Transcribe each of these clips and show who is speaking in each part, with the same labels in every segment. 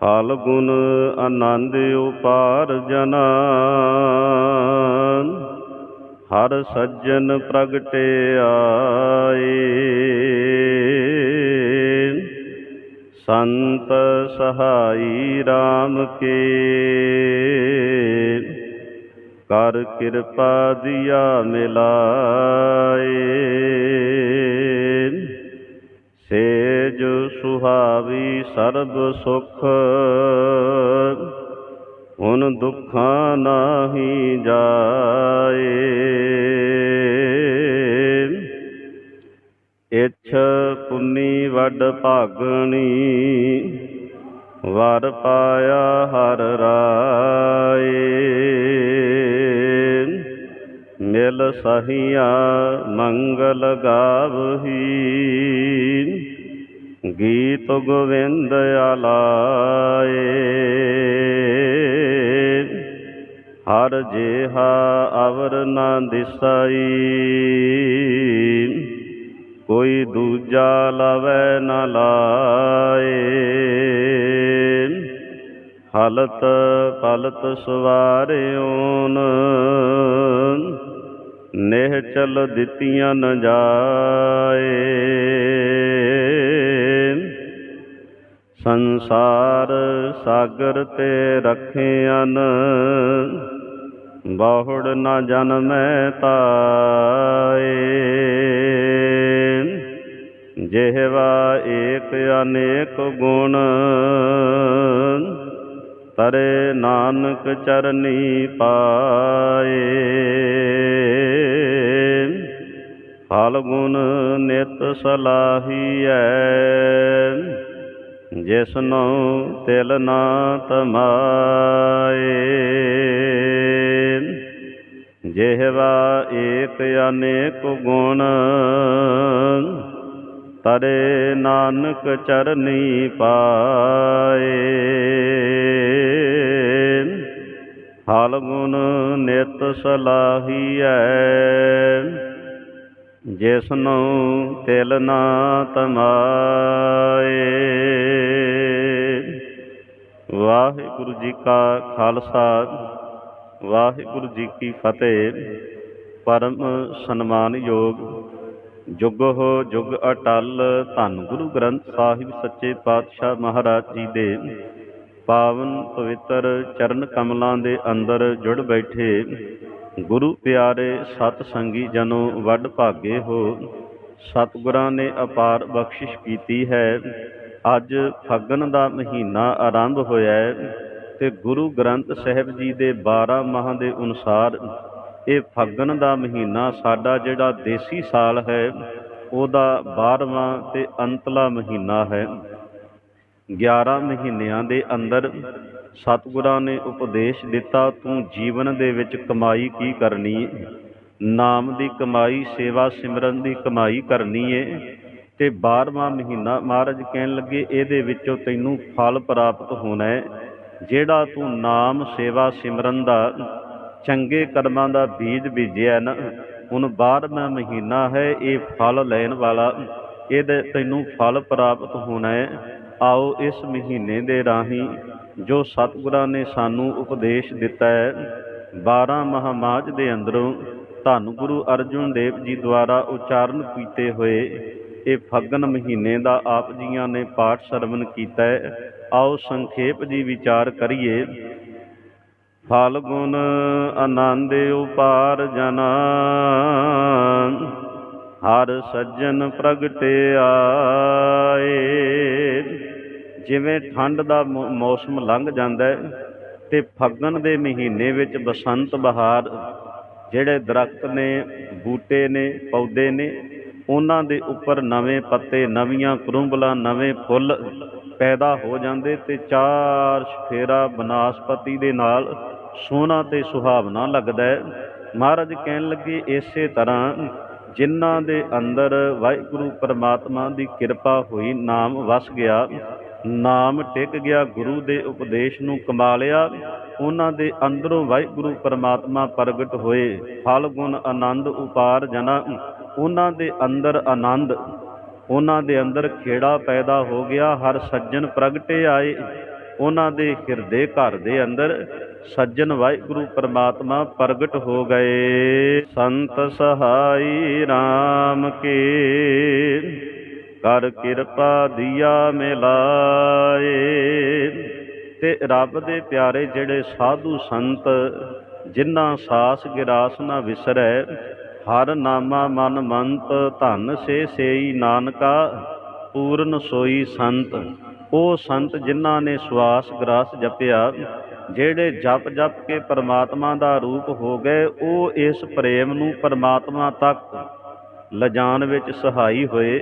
Speaker 1: ਫਲ ਗੁਣ ਆਨੰਦ ਉਪਾਰ ਜਨਾ ਹਰ ਸੱਜਣ ਪ੍ਰਗਟੇ ਆਏ। ਸੰਤ ਸਹਾਈ RAM ਕੇ, ਕਰ ਕਿਰਪਾ ਦਿਆ ਮਿਲਾਏ। ਸੇਜ ਸੁਹਾਵੀ ਸਰਬ ਸੁਖ। ਹੁਣ ਦੁੱਖਾਂ ਨਾਹੀ ਜਾਏ। ਇਛ ਪੁੰਨੀ ਵੱਡ ਭਾਗਣੀ, ਵਰ ਪਾਇਆ ਹਰ ਰਾਏ। ਮਿਲ ਸਹੀਆ ਮੰਗਲ ਗਾਵਹੀ ਗੀਤ ਗੋਵਿੰਦ ਆਲਾਏ। ਹਰ ਜੇਹਾ ਅਵਰ ਨਾ ਦਿਸਾਈ। ਕੋਈ ਦੂਜਾ ਲਵੈ ਨ ਲਾਏ। ਹਲਤ ਪਲਤ ਸਵਾਰਿਓਨ। ਨੇਹ ਚਲ ਦਿੱਤੀਆਂ ਨ ਜਾਏ। ਸੰਸਾਰ ਸਾਗਰ ਤੇ ਰਖਿਆਨ ਬਹੁੜ ਨਾ ਜਨਮੈ ਤਾਏ। ਜਿਹਵਾ ਏਕ ਅਨੇਕ ਗੁਣ, ਤਰੇ ਨਾਨਕ ਚਰਨੀ ਪਾਏ। ਫਲ ਗੁਣ ਨਿਤ ਸਲਾਹੀਐ ਜਿਸਨੋ ਤਿਲ ਨਾ ਤਮਾਏ। ਜਿਹਵਾ ਏਕ ਅਨੇਕ ਗੁਣ, ਤਰੇ ਨਾਨਕ ਚਰਨੀ ਪਾਏ। ਹਲ ਗੁਣ ਨਿਤ ਸਲਾਹੀਐ। ਜਿਸਨੋ ਤਿਲ ਨਾ ਤਮਾਏ। ਵਾਹਿਗੁਰੂ ਜੀ ਕਾ ਖਾਲਸਾ, ਵਾਹਿਗੁਰੂ ਜੀ ਕੀ ਫਤਿਹ। ਪਰਮ ਸਨਮਾਨਯੋਗ ਜੁਗੋ ਜੁਗ ਅਟਲ, ਧੰਨ ਗੁਰੂ ਗ੍ਰੰਥ ਸਾਹਿਬ ਸੱਚੇ ਪਾਤਸ਼ਾਹ ਮਹਾਰਾਜ ਜੀ ਦੇ ਪਾਵਨ ਪਵਿੱਤਰ ਚਰਨ ਕਮਲਾਂ ਦੇ ਅੰਦਰ ਜੁੜ ਬੈਠੇ। ਗੁਰੂ ਪਿਆਰੇ ਸਤ ਸੰਗੀ ਜਨੋ ਵੱਡ ਭਾਗੇ ਹੋ, ਸਤਿਗੁਰਾਂ ਨੇ ਅਪਾਰ ਬਖਸ਼ਿਸ਼ ਕੀਤੀ ਹੈ। ਅੱਜ ਫੱਗਣ ਦਾ ਮਹੀਨਾ ਆਰੰਭ ਹੋਇਆ ਹੈ ਤੇ ਗੁਰੂ ਗ੍ਰੰਥ ਸਾਹਿਬ ਜੀ ਦੇ 12 ਮਾਹਾਂ ਦੇ ਅਨੁਸਾਰ ਇਹ ਫੱਗਣ ਦਾ ਮਹੀਨਾ ਸਾਡਾ ਜਿਹੜਾ ਦੇਸੀ ਸਾਲ ਹੈ, ਉਹਦਾ 12ਵਾਂ ਤੇ ਅੰਤਲਾ ਮਹੀਨਾ ਹੈ। 11 ਮਹੀਨਿਆਂ ਦੇ ਅੰਦਰ ਸਤਿਗੁਰਾਂ ਨੇ ਉਪਦੇਸ਼ ਦਿੱਤਾ, ਤੂੰ ਜੀਵਨ ਦੇ ਵਿੱਚ ਕਮਾਈ ਕੀ ਕਰਨੀ ਹੈ ਨਾਮ ਦੀ ਕਮਾਈ, ਸੇਵਾ ਸਿਮਰਨ ਦੀ ਕਮਾਈ ਕਰਨੀ ਹੈ ਤੇ 12ਵਾਂ ਮਹੀਨਾ ਮਹਾਰਾਜ ਕਹਿਣ ਲੱਗੇ, ਇਹਦੇ ਵਿੱਚੋਂ ਤੈਨੂੰ ਫਲ ਪ੍ਰਾਪਤ ਹੋਣਾ ਹੈ ਜਿਹੜਾ ਤੂੰ ਨਾਮ, ਸੇਵਾ ਸਿਮਰਨ ਦਾ, ਚੰਗੇ ਕਰਮਾਂ ਦਾ ਬੀਜ ਬੀਜਿਆ ਨਾ। ਹੁਣ 12ਵਾਂ ਮਹੀਨਾ ਹੈ, ਇਹ ਫਲ ਲੈਣ ਵਾਲਾ, ਇਹਦੇ ਤੈਨੂੰ ਫਲ ਪ੍ਰਾਪਤ ਹੋਣਾ ਹੈ ਆਓ ਇਸ ਮਹੀਨੇ ਦੇ ਰਾਹੀਂ ਜੋ ਸਤਿਗੁਰਾਂ ਨੇ ਸਾਨੂੰ ਉਪਦੇਸ਼ ਦਿੱਤਾ ਹੈ 12 ਮਹਾਮਾਜ ਦੇ ਅੰਦਰੋਂ ਧੰਨ ਗੁਰੂ ਅਰਜੁਨ ਦੇਵ ਜੀ ਦੁਆਰਾ ਉਚਾਰਨ ਕੀਤੇ ਹੋਏ ਇਹ ਫੱਗਣ ਮਹੀਨੇ ਦਾ ਆਪ ਜੀਆਂ ਨੇ ਪਾਠ ਸਰਵਨ ਕੀਤਾ ਹੈ। ਆਓ ਸੰਖੇਪ ਜੀ ਵਿਚਾਰ ਕਰੀਏ। ਫਲਗੁਣ ਆਨੰਦ ਉਪਾਰ ਜਨਾ, ਹਰ ਸੱਜਣ ਪ੍ਰਗਟਿਆਏ। ਜਿਵੇਂ ਠੰਡ ਦਾ ਮੌ- ਮੌਸਮ ਲੰਘ ਜਾਂਦਾ ਹੈ ਤੇ ਫੱਗਣ ਦੇ ਮਹੀਨੇ ਵਿੱਚ ਬਸੰਤ ਬਹਾਰ ਜਿਹੜੇ ਦਰਖਤ ਨੇ, ਬੂਟੇ ਨੇ, ਪੌਦੇ ਨੇ, ਉਹਨਾਂ ਦੇ ਉੱਪਰ ਨਵੇਂ ਪੱਤੇ, ਨਵੀਆਂ ਕਰੂੰਬਲਾਂ, ਨਵੇਂ ਫੁੱਲ ਪੈਦਾ ਹੋ ਜਾਂਦੇ ਤੇ ਚਾਰ ਸਫੇਰਾ ਬਨਾਸਪਤੀ ਦੇ ਨਾਲ ਸੋਹਣਾ ਤੇ ਸੁਹਾਵਣਾ ਲੱਗਦਾ ਹੈ। ਮਹਾਰਾਜ ਕਹਿਣ ਲੱਗੇ, ਇਸੇ ਤਰ੍ਹਾਂ ਜਿਨ੍ਹਾਂ ਦੇ ਅੰਦਰ ਵਾਹਿਗੁਰੂ ਪਰਮਾਤਮਾ ਦੀ ਕਿਰਪਾ ਹੋਈ, ਨਾਮ ਵਸ ਗਿਆ। ਨਾਮ ਟਿਕ ਗਿਆ ਗੁਰੂ ਦੇ ਉਪਦੇਸ਼ ਨੂੰ ਕਮਾ ਲਿਆ ਉਹਨਾਂ ਦੇ ਅੰਦਰੋਂ ਵਾਹਿਗੁਰੂ ਪਰਮਾਤਮਾ ਪ੍ਰਗਟ ਹੋਏ। ਫਲ ਗੁਣ ਆਨੰਦ ਉਪਾਰ ਜਨਾ ਉਹਨਾਂ ਦੇ ਅੰਦਰ ਆਨੰਦ। ਉਹਨਾਂ ਦੇ ਅੰਦਰ ਖੇੜਾ ਪੈਦਾ ਹੋ ਗਿਆ, ਹਰ ਸੱਜਣ ਪ੍ਰਗਟੇ ਆਏ। ਉਹਨਾਂ ਦੇ ਹਿਰਦੇ ਘਰ ਦੇ ਅੰਦਰ ਸੱਜਣ ਵਾਹਿਗੁਰੂ ਪਰਮਾਤਮਾ ਪ੍ਰਗਟ ਹੋ ਗਏ। ਸੰਤ ਸਹਾਈ RAM ਕੇ। ਕਰ ਕਿਰਪਾ ਦੀਆ ਮਿਲਾਏ। ਤੇ ਰੱਬ ਦੇ ਪਿਆਰੇ ਜਿਹੜੇ ਸਾਧੂ ਸੰਤ, ਜਿਨ੍ਹਾਂ ਸਾਸ ਗਿਰਾਸ ਨਾ ਵਿਸਰੈ, ਹਰ ਨਾਮਾ ਮਨ ਮੰਤ, ਧਨ ਸੇ ਸੇਈ ਨਾਨਕਾ, ਪੂਰਨ ਸੋਈ ਸੰਤ। ਉਹ ਸੰਤ ਜਿਨ੍ਹਾਂ ਨੇ ਸਵਾਸ ਗ੍ਰਾਸ ਜਪਿਆ, ਜਿਹੜੇ ਜਪ ਜਪ ਕੇ ਪਰਮਾਤਮਾ ਦਾ ਰੂਪ ਹੋ ਗਏ, ਉਹ ਇਸ ਪ੍ਰੇਮ ਨੂੰ ਪਰਮਾਤਮਾ ਤੱਕ ਲਿਜਾਣ ਵਿੱਚ ਸਹਾਈ ਹੋਏ।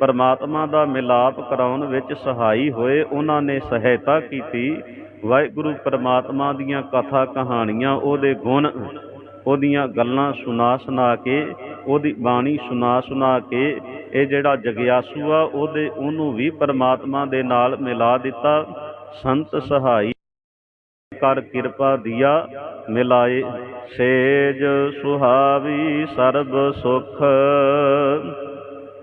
Speaker 1: ਪਰਮਾਤਮਾ ਦਾ ਮਿਲਾਪ ਕਰਾਉਣ ਵਿੱਚ ਸਹਾਈ ਹੋਏ, ਉਹਨਾਂ ਨੇ ਸਹਾਇਤਾ ਕੀਤੀ। ਵਾਹਿਗੁਰੂ ਪਰਮਾਤਮਾ ਦੀਆਂ ਕਥਾ ਕਹਾਣੀਆਂ, ਉਹਦੇ ਗੁਣ, ਉਹਦੀਆਂ ਗੱਲਾਂ ਸੁਣਾ ਸੁਣਾ ਕੇ, ਉਹਦੀ ਬਾਣੀ ਸੁਣਾ ਸੁਣਾ ਕੇ, ਇਹ ਜਿਹੜਾ ਜਗਿਆਸੂ ਆ, ਉਹਦੇ, ਉਹਨੂੰ ਵੀ ਪਰਮਾਤਮਾ ਦੇ ਨਾਲ ਮਿਲਾ ਦਿੱਤਾ। ਸੰਤ ਸਹਾਈ ਕਰ ਕਿਰਪਾ ਦੀਆ, ਮਿਲਾਏ। ਸੇਜ ਸੁਹਾਵੀ ਸਰਬ ਸੁਖ।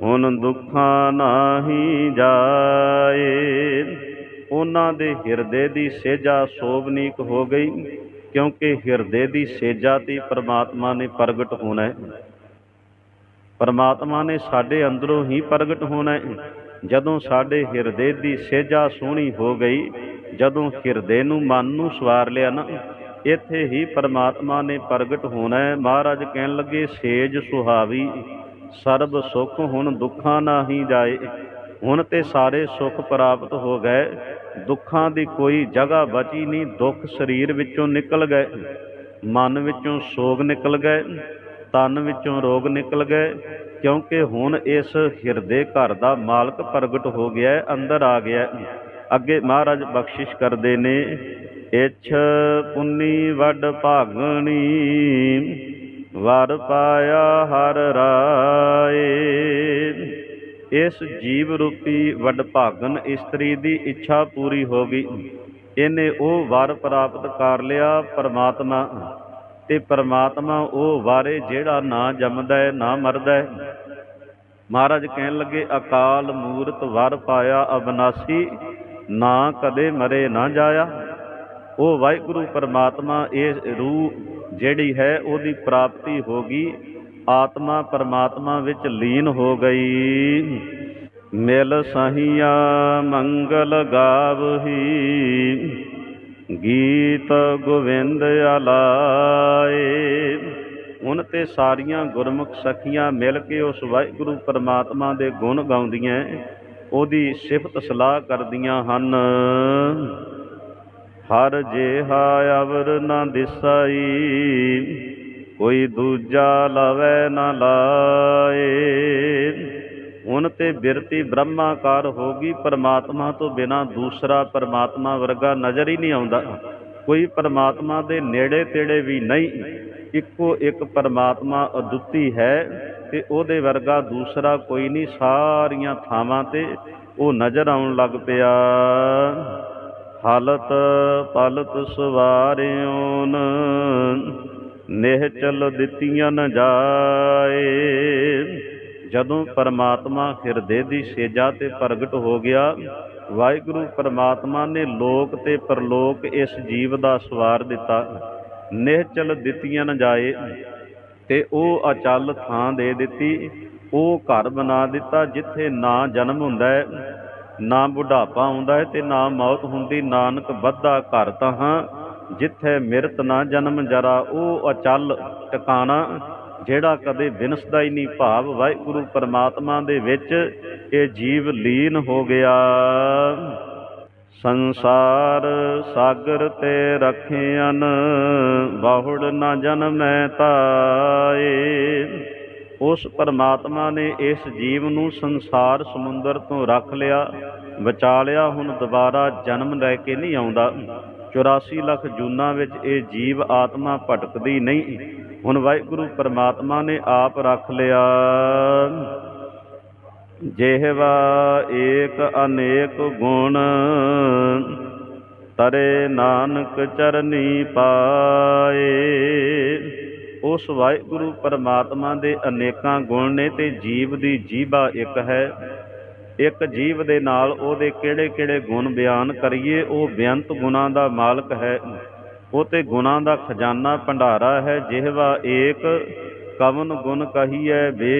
Speaker 1: ਹੁਣ ਦੁੱਖਾਂ ਨਾਹੀ ਜਾਏ। ਉਹਨਾਂ ਦੇ ਹਿਰਦੇ ਦੀ ਸੇਜਾ ਸੋਭਨੀਕ ਹੋ ਗਈ, ਕਿਉਂਕਿ ਹਿਰਦੇ ਦੀ ਸੇਜਾ ਤੇ ਪ੍ਰਮਾਤਮਾ ਨੇ ਪ੍ਰਗਟ ਹੋਣਾ ਹੈ। ਪਰਮਾਤਮਾ ਨੇ ਸਾਡੇ ਅੰਦਰੋਂ ਹੀ ਪ੍ਰਗਟ ਹੋਣਾ ਹੈ। ਜਦੋਂ ਸਾਡੇ ਹਿਰਦੇ ਦੀ ਸੇਜਾ ਸੋਹਣੀ ਹੋ ਗਈ, ਜਦੋਂ ਹਿਰਦੇ ਨੂੰ ਮਨ ਨੂੰ ਸਵਾਰ ਲਿਆ ਨਾ, ਇੱਥੇ ਹੀ ਪਰਮਾਤਮਾ ਨੇ ਪ੍ਰਗਟ ਹੋਣਾ ਹੈ। ਮਹਾਰਾਜ ਕਹਿਣ ਲੱਗੇ, ਸੇਜ ਸੁਹਾਵੀ। ਸਰਬ ਸੁਖ ਹੁਣ ਦੁੱਖਾਂ ਨਾਹੀ ਜਾਏ। ਹੁਣ ਤੇ ਸਾਰੇ ਸੁਖ ਪ੍ਰਾਪਤ ਹੋ ਗਏ। ਦੁੱਖਾਂ ਦੀ ਕੋਈ ਜਗ੍ਹਾ ਬਚੀ ਨਹੀਂ ਦੁੱਖ ਸਰੀਰ ਵਿੱਚੋਂ ਨਿਕਲ ਗਏ। ਮਨ ਵਿੱਚੋਂ ਸੋਗ ਨਿਕਲ ਗਏ ਤਨ ਵਿੱਚੋਂ ਰੋਗ ਨਿਕਲ ਗਏ। ਕਿਉਂਕਿ ਹੁਣ ਇਸ ਹਿਰਦੇ ਘਰ ਦਾ ਮਾਲਕ ਪ੍ਰਗਟ ਹੋ ਗਿਆ ਹੈ, ਅੰਦਰ ਆ ਗਿਆ। ਹੈ। ਅੱਗੇ ਮਹਾਰਾਜ ਬਖਸ਼ਿਸ਼ ਕਰਦੇ ਨੇ ਇਛ ਪੁੰਨੀ ਵੱਡ ਭਾਗਣੀ। ਵਰ ਪਾਇਆ ਹਰ ਰਾਏ। ਇਸ ਜੀਵ ਰੂਪੀ ਵੱਡ ਭਾਗਨ ਇਸਤਰੀ ਦੀ ਇੱਛਾ ਪੂਰੀ ਹੋ ਗਈ। ਇਹਨੇ ਉਹ ਵਰ ਪ੍ਰਾਪਤ ਕਰ ਲਿਆ ਪਰਮਾਤਮਾ। ਤੇ ਪਰਮਾਤਮਾ ਉਹ ਵਾਰੇ ਜਿਹੜਾ ਨਾ ਜੰਮਦਾ ਹੈ, ਨਾ ਮਰਦਾ ਹੈ। ਮਹਾਰਾਜ ਕਹਿਣ ਲੱਗੇ, ਅਕਾਲ ਮੂਰਤ ਵਰ ਪਾਇਆ ਅਬਨਾਸੀ, ਨਾ ਕਦੇ ਮਰੇ ਨਾ ਜਾਇਆ। ਉਹ ਵਾਹਿਗੁਰੂ ਪਰਮਾਤਮਾ ਇਹ ਰੂਹ ਜਿਹੜੀ ਹੈ ਉਹਦੀ ਪ੍ਰਾਪਤੀ ਹੋ ਗਈ, ਆਤਮਾ ਪਰਮਾਤਮਾ ਵਿੱਚ ਲੀਨ ਹੋ ਗਈ। ਮਿਲ ਸਹੀਆ ਮੰਗਲ ਗਾਵਹੀ, ਗੀਤ ਗੋਵਿੰਦ ਆਲਾਏ। ਹੁਣ ਤੇ ਸਾਰੀਆਂ ਗੁਰਮੁਖ ਸਖੀਆਂ ਮਿਲ ਕੇ ਉਸ ਵਾਹਿਗੁਰੂ ਪਰਮਾਤਮਾ ਦੇ ਗੁਣ ਗਾਉਂਦੀਆਂ, ਉਹਦੀ ਸਿਫਤ ਸਲਾਹ ਕਰਦੀਆਂ ਹਨ। ਹਰ ਜੇਹਾ ਅਵਰ ਨਾ ਦਿਸਾਈ, ਕੋਈ ਦੂਜਾ ਲਵੇ ਨਾ ਲਾਏ। ਹੁਣ ਤੇ ਬਿਰਤੀ ਬ੍ਰਹਮਾਕਾਰ ਹੋ ਗਈ, ਪਰਮਾਤਮਾ ਤੋਂ ਬਿਨਾ ਦੂਸਰਾ ਪਰਮਾਤਮਾ ਵਰਗਾ ਨਜ਼ਰ ਹੀ ਨਹੀਂ ਆਉਂਦਾ। ਕੋਈ ਪਰਮਾਤਮਾ ਦੇ ਨੇੜੇ ਤੇੜੇ ਵੀ ਨਹੀਂ, ਇੱਕੋ ਇੱਕ ਪਰਮਾਤਮਾ ਅਦੁੱਤੀ ਹੈ ਤੇ ਉਹਦੇ ਵਰਗਾ ਦੂਸਰਾ ਕੋਈ ਨਹੀਂ। ਸਾਰੀਆਂ ਥਾਵਾਂ ਤੇ ਉਹ ਨਜ਼ਰ ਆਉਣ ਲੱਗ ਪਿਆ। ਹਾਲਤ ਪਲਤ ਸਵਾਰਿਓਨ ਨਿਹਚਲ ਦਿੱਤੀਆਂ ਨ ਜਾਏ। ਜਦੋਂ ਪਰਮਾਤਮਾ ਹਿਰਦੇ ਦੀ ਸੇਜਾ ਤੇ ਪ੍ਰਗਟ ਹੋ ਗਿਆ, ਵਾਹਿਗੁਰੂ ਪਰਮਾਤਮਾ ਨੇ ਲੋਕ ਤੇ ਪਰਲੋਕ ਇਸ ਜੀਵ ਦਾ ਸਵਾਰ ਦਿੱਤਾ। ਨਿਹਚਲ ਦਿੱਤੀਆਂ ਨ ਜਾਏ, ਤੇ ਉਹ ਅਚਲ ਥਾਂ ਦੇ ਦਿੱਤੀ। ਉਹ ਘਰ ਬਣਾ ਦਿੱਤਾ ਜਿੱਥੇ ਨਾ ਜਨਮ ਹੁੰਦਾ ਹੈ। ਨਾ ਬੁਢਾਪਾ ਆਉਂਦਾ ਹੈ ਤੇ ਨਾ ਮੌਤ ਹੁੰਦੀ। ਨਾਨਕ ਬੱਧਾ ਘਰ ਤਹਾਂ, ਜਿੱਥੇ ਮਿਰਤ ਨਾ ਜਨਮ ਜਰਾ, ਉਹ ਅਚਲ ਟਿਕਾਣਾ, ਜਿਹੜਾ ਕਦੇ ਵਿਨਸਦਾ ਹੀ ਨਹੀਂ ਭਾਵ। ਵਾਹਿਗੁਰੂ ਪਰਮਾਤਮਾ ਦੇ ਵਿੱਚ ਇਹ ਜੀਵ ਲੀਨ ਹੋ ਗਿਆ। ਸੰਸਾਰ ਸਾਗਰ ਤੇ ਰਖਿਆਨ ਬਾਹੁੜ ਨਾ ਜਨਮੈ ਤਾਏ। ਉਸ ਪਰਮਾਤਮਾ ਨੇ ਇਸ ਜੀਵ ਨੂੰ ਸੰਸਾਰ ਸਮੁੰਦਰ ਤੋਂ ਰੱਖ ਲਿਆ, ਵਿਚਾਲਿਆ, ਹੁਣ ਦੁਬਾਰਾ ਜਨਮ ਲੈ ਕੇ ਨਹੀਂ ਆਉਂਦਾ। 84 ਲੱਖ ਜੂਨਾਂ ਵਿੱਚ ਇਹ ਜੀਵ ਆਤਮਾ ਭਟਕਦੀ ਨਹੀਂ। ਹੁਣ ਵਾਹਿਗੁਰੂ ਪਰਮਾਤਮਾ ਨੇ ਆਪ ਰੱਖ ਲਿਆ। ਜਿਹਵਾ ਏਕ ਅਨੇਕ ਗੁਣ, ਤਰੇ ਨਾਨਕ ਚਰਨੀ ਪਾਏ। ਉਸ ਵਾਹਿਗੁਰੂ ਪਰਮਾਤਮਾ ਦੇ ਅਨੇਕਾਂ ਗੁਣ ਨੇ ਤੇ ਜੀਵ ਦੀ ਜੀਵਾ ਇੱਕ ਹੈ। ਇੱਕ ਜੀਵ ਦੇ ਨਾਲ ਉਹਦੇ ਕਿਹੜੇ ਕਿਹੜੇ ਗੁਣ ਬਿਆਨ ਕਰੀਏ, ਉਹ ਬੇਅੰਤ ਗੁਣਾਂ ਦਾ ਮਾਲਕ ਹੈ। ਉਹ ਤੇ ਗੁਣਾਂ ਦਾ ਖਜ਼ਾਨਾ ਭੰਡਾਰਾ ਹੈ। ਜਿਹਵਾ ਏਕ ਕਵਨ ਗੁਣ ਕਹੀਐ ਵੇ